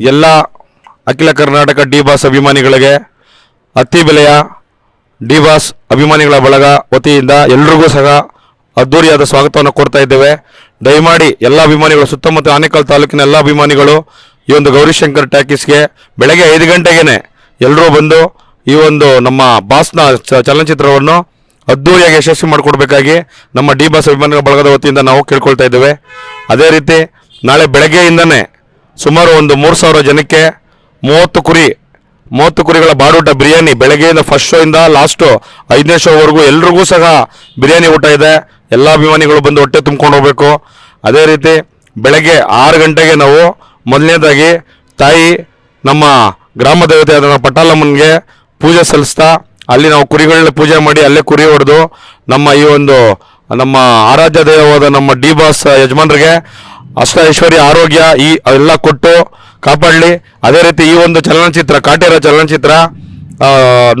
ಎಲ್ಲ ಅಖಿಲ Karnataka D boss ಅಭಿಮಾನಿಗಳಿಗೆ ಅತಿ ಬೆಲೆಯ ಡಿ ಬಾಸ್ ಅಭಿಮಾನಿಗಳ ಬಳಗ ವತಿಯಿಂದ ಎಲ್ರಿಗೂ ಸಹ ಅದ್ದೂರಿಯಾದ ಸ್ವಾಗತವನ್ನು ಕೋರ್ತಾ ಇದ್ದೇವೆ. ದಯಮಾಡಿ ಎಲ್ಲ ಅಭಿಮಾನಿಗಳು, ಸುತ್ತಮುತ್ತ ಆನೇಕಲ್ ತಾಲೂಕಿನ ಎಲ್ಲ ಅಭಿಮಾನಿಗಳು ಈ ಒಂದು ಗೌರಿಶಂಕರ್ ಟ್ಯಾಕೀಸ್ಗೆ ಬೆಳಗ್ಗೆ ಐದು ಗಂಟೆಗೇನೆ ಎಲ್ಲರೂ ಬಂದು ಈ ಒಂದು ನಮ್ಮ ಬಾಸ್ನ ಚಲನಚಿತ್ರವನ್ನು ಅದ್ದೂರಿಯಾಗಿ ಯಶಸ್ವಿ ಮಾಡಿಕೊಡ್ಬೇಕಾಗಿ ನಮ್ಮ ಡಿ ಬಾಸ್ ಅಭಿಮಾನಿಗಳ ಬಳಗದ ವತಿಯಿಂದ ನಾವು ಕೇಳ್ಕೊಳ್ತಾ ಇದ್ದೇವೆ. ಅದೇ ರೀತಿ ನಾಳೆ ಬೆಳಗ್ಗೆಯಿಂದನೇ ಸುಮಾರು ಒಂದು ಮೂರು ಸಾವಿರ ಜನಕ್ಕೆ ಮೂವತ್ತು ಕುರಿ, ಮೂವತ್ತು ಕುರಿಗಳ ಬಾಡೂಟ ಬಿರಿಯಾನಿ ಬೆಳಗ್ಗೆಯಿಂದ ಫಸ್ಟ್ ಶೋ ಇಂದ ಲಾಸ್ಟು ಐದನೇ ಶೋವರೆಗೂ ಎಲ್ರಿಗೂ ಸಹ ಬಿರಿಯಾನಿ ಊಟ ಇದೆ. ಎಲ್ಲ ಅಭಿಮಾನಿಗಳು ಬಂದು ಹೊಟ್ಟೆ ತುಂಬ್ಕೊಂಡು ಹೋಗ್ಬೇಕು. ಅದೇ ರೀತಿ ಬೆಳಗ್ಗೆ ಆರು ಗಂಟೆಗೆ ನಾವು ಮೊದಲನೇದಾಗಿ ತಾಯಿ ನಮ್ಮ ಗ್ರಾಮ ದೇವತೆ ಆದ ಪಟಾಲಮ್ಮನಿಗೆ ಪೂಜೆ ಸಲ್ಲಿಸ್ತಾ ಅಲ್ಲಿ ನಾವು ಕುರಿಗಳನ್ನ ಪೂಜೆ ಮಾಡಿ ಅಲ್ಲೇ ಕುರಿ ಹೊಡೆದು ನಮ್ಮ ಈ ಒಂದು ನಮ್ಮ ಆರಾಧ್ಯ ದೇವವಾದ ನಮ್ಮ ಡಿ ಬಾಸ್ ಯಜಮಾನ್ರಿಗೆ ಅಷ್ಟ ಐಶ್ವರ್ಯ ಆರೋಗ್ಯ ಈ ಎಲ್ಲ ಕೊಟ್ಟು ಕಾಪಾಡಲಿ. ಅದೇ ರೀತಿ ಈ ಒಂದು ಚಲನಚಿತ್ರ, ಕಾಟೇರ ಚಲನಚಿತ್ರ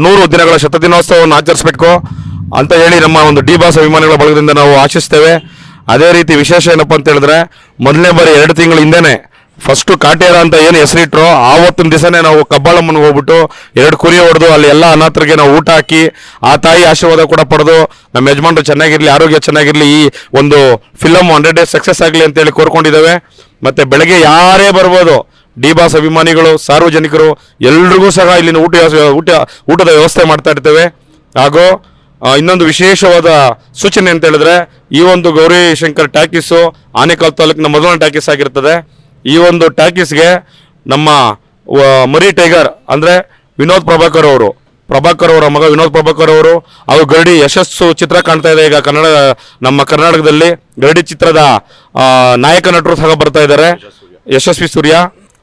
ನೂರು ದಿನಗಳ ಶತದಿನೋತ್ಸವವನ್ನು ಆಚರಿಸಬೇಕು ಅಂತ ಹೇಳಿ ನಮ್ಮ ಒಂದು ಡಿ ಬಾಸ್ ಅಭಿಮಾನಿಗಳ ಬಳಗದಿಂದ ನಾವು ಆಶಿಸ್ತೇವೆ. ಅದೇ ರೀತಿ ವಿಶೇಷ ಏನಪ್ಪ ಅಂತ ಹೇಳಿದ್ರೆ, ಮೊದಲನೇ ಬಾರಿ ಎರಡು ತಿಂಗಳ ಹಿಂದೆನೆ ಫಸ್ಟ್ ಕಾಟೇರ ಅಂತ ಏನು ಹೆಸರಿಟ್ರು, ಆವತ್ತಿನ ದಿವಸನೇ ನಾವು ಕಬ್ಬಾಳಮ್ಮನಿಗೆ ಹೋಗ್ಬಿಟ್ಟು ಎರಡು ಕುರಿ ಹೊಡೆದು ಅಲ್ಲಿ ಎಲ್ಲ ಅನಾಥರಿಗೆ ನಾವು ಊಟ ಹಾಕಿ, ಆ ತಾಯಿ ಆಶೀರ್ವಾದ ಕೂಡ ಪಡೆದು ನಮ್ಮ ಯಜಮಾನ್ರು ಚೆನ್ನಾಗಿರಲಿ, ಆರೋಗ್ಯ ಚೆನ್ನಾಗಿರಲಿ, ಈ ಒಂದು ಫಿಲಮ್ ಹಂಡ್ರೆಡ್ ಡೇಸ್ ಸಕ್ಸಸ್ ಆಗಲಿ ಅಂತೇಳಿ ಕೋರ್ಕೊಂಡಿದ್ದಾವೆ. ಮತ್ತೆ ಬೆಳಗ್ಗೆ ಯಾರೇ ಬರ್ಬೋದು, ಡಿ ಬಾಸ್ ಅಭಿಮಾನಿಗಳು, ಸಾರ್ವಜನಿಕರು, ಎಲ್ರಿಗೂ ಸಹ ಇಲ್ಲಿನ ಊಟ ಊಟ, ಊಟದ ವ್ಯವಸ್ಥೆ ಮಾಡ್ತಾ ಇರ್ತೇವೆ. ಹಾಗೂ ಇನ್ನೊಂದು ವಿಶೇಷವಾದ ಸೂಚನೆ ಅಂತ ಹೇಳಿದ್ರೆ, ಈ ಒಂದು ಗೌರಿ ಶಂಕರ್ ಟ್ಯಾಕೀಸು ಆನೇಕಲ್ ತಾಲೂಕಿನ ಮೊದಲನೇ ಟ್ಯಾಕೀಸ್ ಆಗಿರ್ತದೆ. ಈ ಒಂದು ಟಾಕೀಸ್ಗೆ ನಮ್ಮ ಮರಿ ಟೈಗರ್ ಅಂದ್ರೆ ವಿನೋದ್ ಪ್ರಭಾಕರ್ ಅವರು. ಪ್ರಭಾಕರ್ ಅವರ ಮಗ ವಿನೋದ್ ಪ್ರಭಾಕರ್ ಅವರು ಹಾಗೂ ಗರಡಿ ಯಶಸ್ಸು ಚಿತ್ರ ಕಾಣ್ತಾ ಇದೆ. ಈಗ ಕನ್ನಡ, ನಮ್ಮ ಕರ್ನಾಟಕದಲ್ಲಿ ಗರಡಿ ಚಿತ್ರದ ನಾಯಕ ನಟರು ಸಹ ಬರ್ತಾ ಇದ್ದಾರೆ. ಯಶಸ್ವಿ ಸೂರ್ಯ.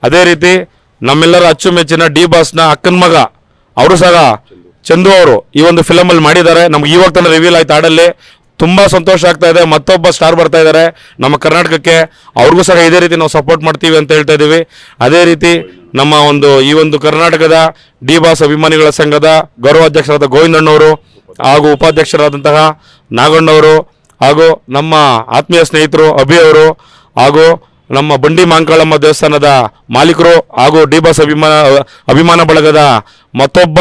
ಅದೇ ರೀತಿ ನಮ್ಮೆಲ್ಲರ ಅಚ್ಚುಮೆಚ್ಚಿನ ಡಿ ಬಾಸ್ನ ಅಕ್ಕನ ಮಗ ಅವರು ಸಹ ಚಂದು ಅವರು ಈ ಒಂದು ಫಿಲಮಲ್ಲಿ ಮಾಡಿದ್ದಾರೆ. ನಮ್ಗೆ ಇವಾಗ ತಾನೇ ರಿವೀಲ್ ಆಯ್ತು ಹಾಡಲ್ಲಿ. ತುಂಬಾ ಸಂತೋಷ ಆಗ್ತಾ ಇದೆ. ಮತ್ತೊಬ್ಬ ಸ್ಟಾರ್ ಬರ್ತಾ ಇದ್ದಾರೆ ನಮ್ಮ ಕರ್ನಾಟಕಕ್ಕೆ ಅವ್ರಿಗೂ ಸಹ ಇದೇ ರೀತಿ ನಾವು ಸಪೋರ್ಟ್ ಮಾಡ್ತೀವಿ ಅಂತ ಹೇಳ್ತಾ ಇದೀವಿ. ಅದೇ ರೀತಿ ನಮ್ಮ ಒಂದು, ಈ ಒಂದು ಕರ್ನಾಟಕದ ಡಿ ಬಾಸ್ ಅಭಿಮಾನಿಗಳ ಸಂಘದ ಗೌರವಾಧ್ಯಕ್ಷರಾದ ಗೋವಿಂದಣ್ಣವರು ಹಾಗೂ ಉಪಾಧ್ಯಕ್ಷರಾದಂತಹ ನಾಗಣ್ಣವರು ಹಾಗೂ ನಮ್ಮ ಆತ್ಮೀಯ ಸ್ನೇಹಿತರು ಅಭಿ ಅವರು ಹಾಗೂ ನಮ್ಮ ಬಂಡಿ ಮಾಂಕಾಳಮ್ಮ ದೇವಸ್ಥಾನದ ಮಾಲೀಕರು ಹಾಗೂ ಡಿ ಬಾಸ್ ಅಭಿಮಾನ ಅಭಿಮಾನ ಬಳಗದ ಮತ್ತೊಬ್ಬ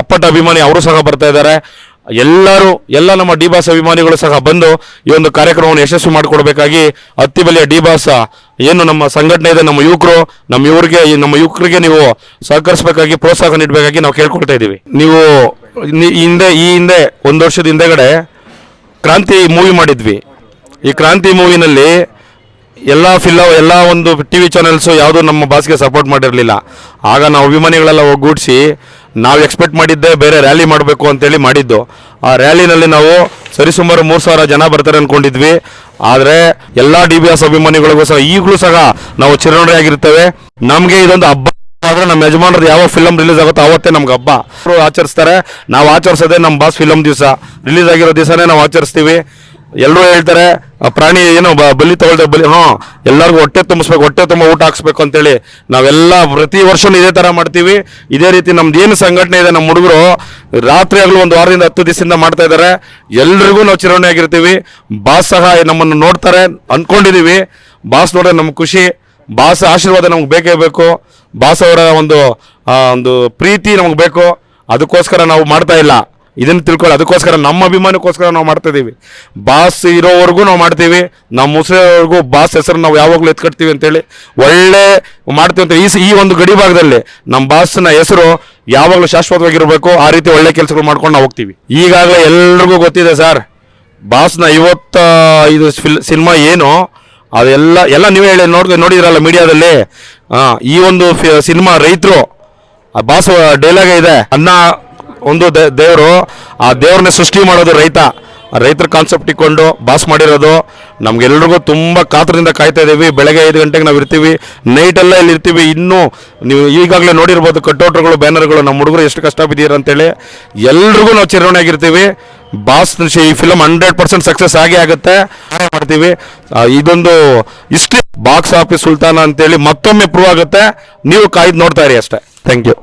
ಅಪ್ಪಟ ಅಭಿಮಾನಿ ಅವರು ಸಹ ಬರ್ತಾ ಇದ್ದಾರೆ. ಎಲ್ಲರೂ, ಎಲ್ಲ ನಮ್ಮ ಡಿ ಬಾಸ್ ಅಭಿಮಾನಿಗಳು ಸಹ ಬಂದು ಈ ಒಂದು ಕಾರ್ಯಕ್ರಮವನ್ನು ಯಶಸ್ವಿ ಮಾಡಿಕೊಡ್ಬೇಕಾಗಿ ಅತ್ತಿ ಬೆಲೆಯ ಡಿ ಬಾಸ್, ಏನು ನಮ್ಮ ಸಂಘಟನೆ ಇದೆ, ನಮ್ಮ ಯುವಕರು, ನಮ್ಮ ಇವ್ರಿಗೆ ನಮ್ಮ ಯುವಕರಿಗೆ ನೀವು ಸಹಕರಿಸಬೇಕಾಗಿ, ಪ್ರೋತ್ಸಾಹ ನೀಡಬೇಕಾಗಿ ನಾವು ಕೇಳ್ಕೊಳ್ತಾ ಇದ್ದೀವಿ. ನೀವು ಹಿಂದೆ, ಈ ಹಿಂದೆ, ಒಂದು ವರ್ಷದ ಹಿಂದೆಗಡೆ ಕ್ರಾಂತಿ ಮೂವಿ ಮಾಡಿದ್ವಿ. ಈ ಕ್ರಾಂತಿ ಮೂವಿನಲ್ಲಿ ಎಲ್ಲ ಫಿಲ್ಲ ಎಲ್ಲ ಒಂದು ಟಿ ವಿ ಚಾನೆಲ್ಸು ಯಾವುದೂ ನಮ್ಮ ಬಾಸ್ಗೆ ಸಪೋರ್ಟ್ ಮಾಡಿರಲಿಲ್ಲ. ಆಗ ನಾವು ಅಭಿಮಾನಿಗಳೆಲ್ಲ ಒಗ್ಗೂಡಿಸಿ ನಾವು ಎಕ್ಸ್ಪೆಕ್ಟ್ ಮಾಡಿದ್ದೆ ಬೇರೆ ರ್ಯಾಲಿ ಮಾಡಬೇಕು ಅಂತೇಳಿ ಮಾಡಿದ್ದು. ಆ ರ್ಯಾಲಿನಲ್ಲಿ ನಾವು ಸರಿಸುಮಾರು ಮೂರು ಸಾವಿರ ಜನ ಬರ್ತಾರೆ ಅಂದ್ಕೊಂಡಿದ್ವಿ ಆದರೆ ಎಲ್ಲ ಡಿ ಬಿ ಎಸ್ ಅಭಿಮಾನಿಗಳಿಗೂ ಸಹ ಈಗಲೂ ಸಹ ನಾವು ಚಿರಋಣಿಯಾಗಿರ್ತೇವೆ ನಮಗೆ ಇದೊಂದು ಹಬ್ಬ. ಆದ್ರೆ ನಮ್ಮ ಯಜಮಾನರದ್ದು ಯಾವ ಫಿಲಮ್ ರಿಲೀಸ್ ಆಗುತ್ತೋ ಅವತ್ತೇ ನಮ್ಗೆ ಹಬ್ಬ. ಆಚರಿಸ್ತಾರೆ. ನಾವು ಆಚರಿಸೋದೇ ನಮ್ಮ ಬಾಸ್ ಫಿಲಮ್ ದಿವಸ. ರಿಲೀಸ್ ಆಗಿರೋ ದಿವಸನೇ ನಾವು ಆಚರಿಸ್ತೀವಿ. ಎಲ್ಲರೂ ಹೇಳ್ತಾರೆ, ಆ ಪ್ರಾಣಿ ಏನೋ ಬಲಿ ತಗೊಳ್ದೆ ಬಲಿ ಹಾಂ ಎಲ್ಲರಿಗೂ ಹೊಟ್ಟೆ ತುಂಬಿಸ್ಬೇಕು, ಹೊಟ್ಟೆ ತುಂಬ ಊಟ ಹಾಕ್ಸ್ಬೇಕು ಅಂತೇಳಿ ನಾವೆಲ್ಲ ಪ್ರತಿ ವರ್ಷನೂ ಇದೇ ಥರ ಮಾಡ್ತೀವಿ. ಇದೇ ರೀತಿ ನಮ್ದು ಏನು ಸಂಘಟನೆ ಇದೆ, ನಮ್ಮ ಹುಡುಗರು ರಾತ್ರಿ ಆಗಲೂ ಒಂದು ವಾರದಿಂದ ಹತ್ತು ದಿವಸದಿಂದ ಮಾಡ್ತಾ ಇದ್ದಾರೆ. ಎಲ್ರಿಗೂ ನಾವು ಚಿರವಣಿಯಾಗಿರ್ತೀವಿ ಬಾಸ್ ಸಹ ನಮ್ಮನ್ನು ನೋಡ್ತಾರೆ ಅಂದ್ಕೊಂಡಿದ್ದೀವಿ ಬಾಸ್ ನೋಡಿದ್ರೆ ನಮ್ಗೆ ಖುಷಿ. ಬಾಸ್ ಆಶೀರ್ವಾದ ನಮ್ಗೆ ಬೇಕೇ ಬೇಕು. ಬಾಸ್ ಅವರ ಒಂದು ಒಂದು ಪ್ರೀತಿ ನಮ್ಗೆ ಬೇಕು. ಅದಕ್ಕೋಸ್ಕರ ನಾವು ಮಾಡ್ತಾ ಇಲ್ಲ. ಇದನ್ನು ತಿಳ್ಕೊಳ್ಳಿ, ಅದಕ್ಕೋಸ್ಕರ ನಮ್ಮ ಅಭಿಮಾನಕ್ಕೋಸ್ಕರ ನಾವು ಮಾಡ್ತಾ ಇದ್ದೀವಿ ಬಾಸ್ ಇರೋವರೆಗೂ ನಾವು ಮಾಡ್ತೀವಿ. ನಮ್ಮ ಮುಸ್ಲಿಮವರೆಗೂ ಬಾಸ್ ಹೆಸರು ನಾವು ಯಾವಾಗಲೂ ಎತ್ಕಟ್ತೀವಿ ಅಂತೇಳಿ ಒಳ್ಳೆ ಮಾಡ್ತೀವಿ ಅಂತ ಈ ಈ ಒಂದು ಗಡಿ ಭಾಗದಲ್ಲಿ ನಮ್ಮ ಬಾಸ್ನ ಹೆಸರು ಯಾವಾಗಲೂ ಶಾಶ್ವತವಾಗಿರಬೇಕು. ಆ ರೀತಿ ಒಳ್ಳೆ ಕೆಲಸಗಳು ಮಾಡ್ಕೊಂಡು ನಾವು ಹೋಗ್ತೀವಿ. ಈಗಾಗಲೇ ಎಲ್ರಿಗೂ ಗೊತ್ತಿದೆ ಸರ್, ಬಾಸ್ನ ಐವತ್ತ ಇದು ಫಿಲ್, ಸಿನಿಮಾ ಏನು? ಅದೆಲ್ಲ, ಎಲ್ಲ ನೀವೇ ಹೇಳಿ, ನೋಡ್, ನೋಡಿದ್ರಲ್ಲ ಮೀಡಿಯಾದಲ್ಲಿ? ಈ ಒಂದು ಸಿನಿಮಾ ರೈತರು, ಆ ಬಾಸ್ ಡೈಲಾಗ್ ಇದೆ. ಅನ್ನ ಒಂದು ದೇವರು, ಆ ದೇವ್ರನ್ನ ಸೃಷ್ಟಿ ಮಾಡೋದು ರೈತ. ರೈತರ ಕಾನ್ಸೆಪ್ಟ್ ಇಟ್ಕೊಂಡು ಬಾಸ್ ಮಾಡಿರೋದು. ನಮ್ಗೆಲ್ರಿಗೂ ತುಂಬ ಕಾತರದಿಂದ ಕಾಯ್ತಾ ಇದ್ದೀವಿ ಬೆಳಗ್ಗೆ ಐದು ಗಂಟೆಗೆ ನಾವು ಇರ್ತೀವಿ. ನೈಟ್ ಎಲ್ಲ ಇಲ್ಲಿ ಇರ್ತೀವಿ. ಇನ್ನೂ ನೀವು ಈಗಾಗಲೇ ನೋಡಿರ್ಬೋದು, ಕಟ್ಟೋಟ್ರುಗಳು, ಬ್ಯಾನರ್ಗಳು, ನಮ್ಮ ಹುಡುಗರು ಎಷ್ಟು ಕಷ್ಟ ಬಿದ್ದೀರ ಅಂತೇಳಿ. ಎಲ್ರಿಗೂ ನಾವು ಚಿರವಣಿಯಾಗಿರ್ತೀವಿ ಬಾಸ್ ಈ ಫಿಲಮ್ ಹಂಡ್ರೆಡ್ ಪರ್ಸೆಂಟ್ ಸಕ್ಸಸ್ ಆಗೇ ಆಗುತ್ತೆ. ಮಾಡ್ತೀವಿ. ಇದೊಂದು ಇಷ್ಟೇ ಬಾಕ್ಸ್ ಆಫೀಸ್ ಸುಲ್ತಾನ ಅಂತೇಳಿ ಮತ್ತೊಮ್ಮೆ ಪ್ರೂವ್ ಆಗುತ್ತೆ. ನೀವು ಕಾಯ್ದು ನೋಡ್ತಾ ಇರಿ ಅಷ್ಟೇ. Thank you